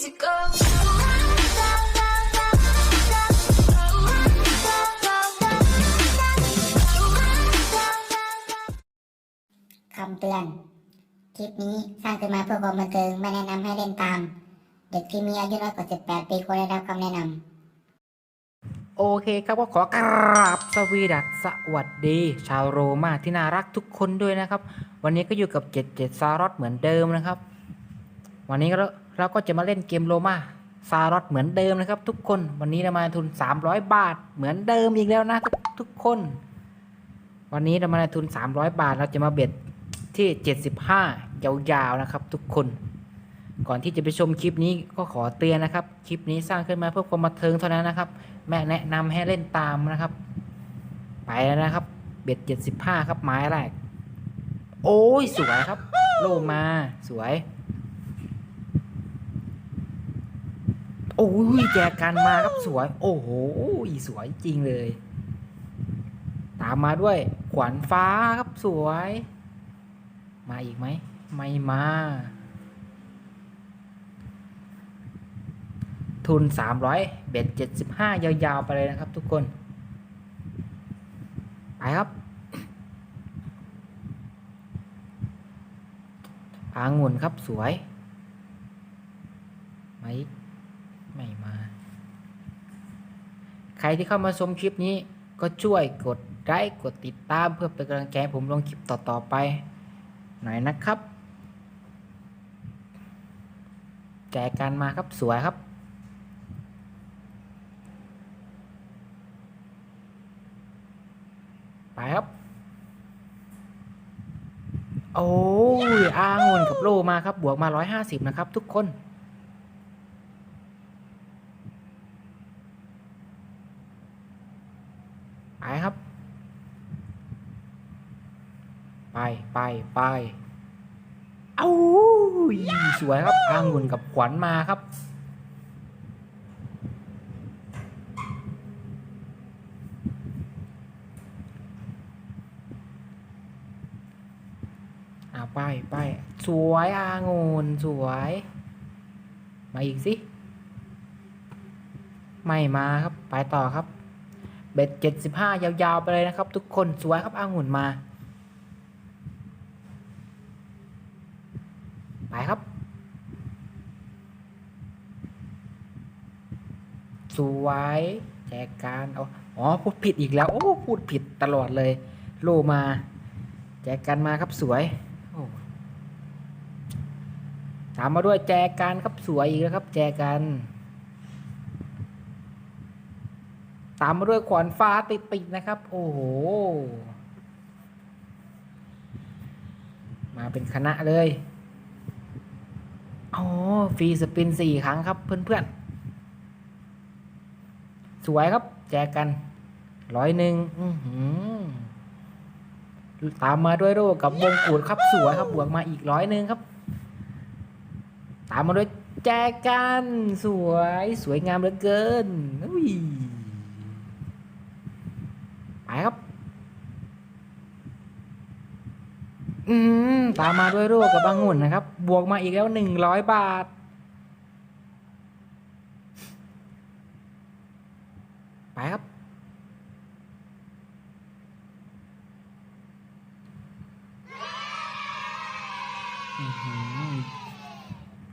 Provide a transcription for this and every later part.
easy go. คำเตือนคลิปนี้สร้างขึ้นมาเพื่อความบันเทิงไม่แนะนำให้เล่นตาม เด็กที่มีอายุน้อยกว่า 18 ปีควรได้รับคำแนะนำโอเคครับก็ขอกราบสวีดัสสวัสดี ชาวโรมาที่น่ารักทุกคนด้วยนะครับ วันนี้ก็อยู่กับ 77 ซารอตเหมือนเดิมนะครับ วันนี้เรา เราก็จะมาเล่นเกมโรมาซารอตเหมือนเดิมนะครับ ทุกคนวันนี้เรามาทุน 300 บาท เหมือนเดิมอีกแล้วนะทุกทุกคน วันนี้เรามาในทุน 300 บาท เราจะมาเบ็ดที่ 75 ยาวๆนะครับ ทุกคน ก่อนที่จะไปชมคลิปนี้ก็ขอเตือนนะครับ คลิปนี้สร้างขึ้นมาเพื่อความบันเทิงเท่านั้นนะครับ แม่แนะนำให้เล่นตามนะครับ ไปแล้วนะครับ เบ็ดเจ็ดสิบห้าครับไม้แรก โอ้ยสวยครับ โลมาสวย โอ้ยแจกันมาครับสวย โอ้โหสวยจริงเลย ตามมาด้วย ขวานฟ้าครับสวย มาอีกไหม ไม่มา ทุน 300 เบ็ด 75 ยาวๆ ไปเลยนะครับทุกคน ไปครับอางุ่นครับสวยไม่ไม่มา ใครที่เข้ามาชมคลิปนี้ก็ช่วยกดไลค์กดติดตามเพื่อเป็นกำลังใจให้ผมลงคลิปต่อๆไป หน่อยนะครับแจกกันมาครับสวยครับ ไปครับ โอ้ยอางุ่นกับโลมาครับ บวกมา 150 นะครับ ทุกคน ไปครับ ไปไปเอายสวยครับอางุ่นกับขวัญมาครับ อ่าไปไปสวยอางุ่นสวย มาอีกสิไม่มาครับ ไปต่อครับ เบ็ดเจ็ดสิบห้ายาวๆไปเลยนะครับ ทุกคนสวยครับอางุ่นมา ไปครับ สวยแจกการเอาอ๋อพูดผิดอีกแล้ว โอ้พูดผิดตลอดเลย โลมา แจกกันมาครับสวยโอ้ตามมาด้วยแจกกันครับสวยอีกแล้วครับ แจกันตามมาด้วยขวานฟ้าติดติดๆนะครับ โอ้โห มาเป็นคณะเลย อ๋อฟรีสปินสี่ครั้งครับเพื่อนๆ สวยครับ แจกกันร้อยหนึ่งตามมาด้วยโรกับวงกูดครับสวยครับบวกมาอีกร้อยหนึ่งครับ ตามมาด้วยแจกันสวยสวยงามเหลือเกินอุ้ยไปครับ อืมตามมาด้วยโรกับบางหุ่นนะครับ บวกมาอีกแล้วหนึ่งร้อยบาท ไปครับ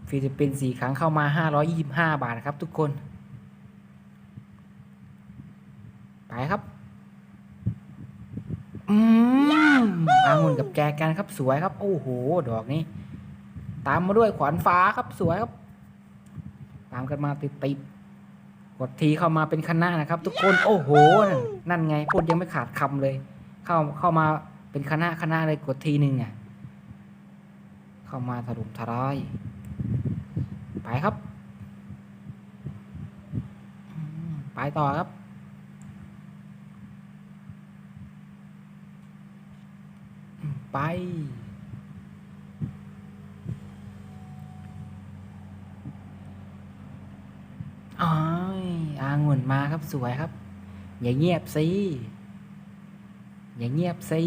ฟิลิปปินส์สี่ครั้งเข้ามาห้าร้อยยี่สิบห้าบาทครับทุกคน ไปครับ อืม อางุ่นกับแจกันครับสวยครับ โอ้โห ดอกนี้ ตามมาด้วยขวานฟ้าครับสวยครับ ตามกันมาติดติดๆกดทีเข้ามาเป็นคณะนะครับ ทุกคนโอ้โห นั่นนั่นไงพูดยังไม่ขาดคำเลย เข้าเข้ามาเป็นคณะคณะเลยกดทีหนึ่งอะเข้ามาถล่มทลาย ไปครับอืมไปต่อครับ อืม ไปอ้ายอางุ่นมาครับสวยครับ อย่าเงียบสิ อย่าเงียบสิ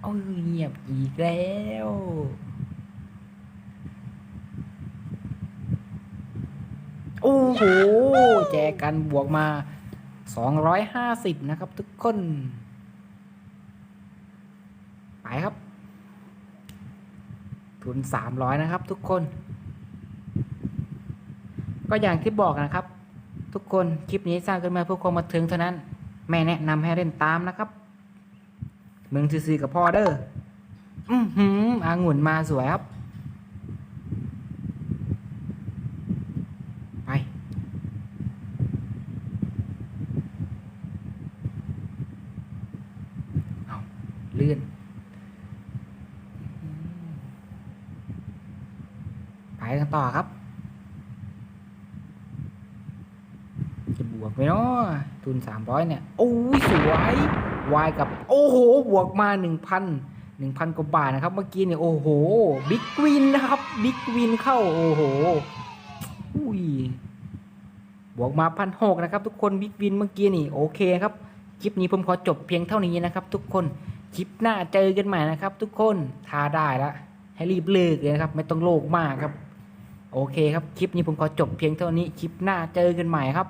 โอ้ยเงียบอีกแล้วโอ้โห แจกันบวกมา 250 นะครับทุกคน ไปครับ ทุน 300 นะครับ ทุกคน ก็อย่างที่บอกนะครับ ทุกคนคลิปนี้สร้างขึ้นมาเพื่อความบันเทิงเท่านั้น แม่แนะนำให้เล่นตามนะครับมึงซื้อกับพ่อเด้ออือหืออางุ่นมาสวยครับ ไป เอาเลื่อน ไป กันต่อครับ จะบวกไหมเนาะทุนสามร้อยเนี่ย โอ้ยสวยวายกับ โอ้โห บวกมาหนึ่งพันหนึ่งพันกว่าบาทนะครับ เมื่อกี้เนี่ย โอ้โห บิ๊กวินนะครับ บิ๊กวินเข้า โอ้โห อุ้ย บวกมาพันหกนะครับ ทุกคน บิ๊กวินเมื่อกี้นี่ โอเคครับ คลิปนี้ผมขอจบเพียงเท่านี้นะครับ ทุกคน คลิปหน้าเจอกันใหม่นะครับ ทุกคนทาได้ล้วให้รีบเลิกเลยนะครับ ไม่ต้องโลกมากครับ โอเคครับ คลิปนี้ผมขอจบเพียงเท่านี้ คลิปหน้าเจอกันใหม่ครับ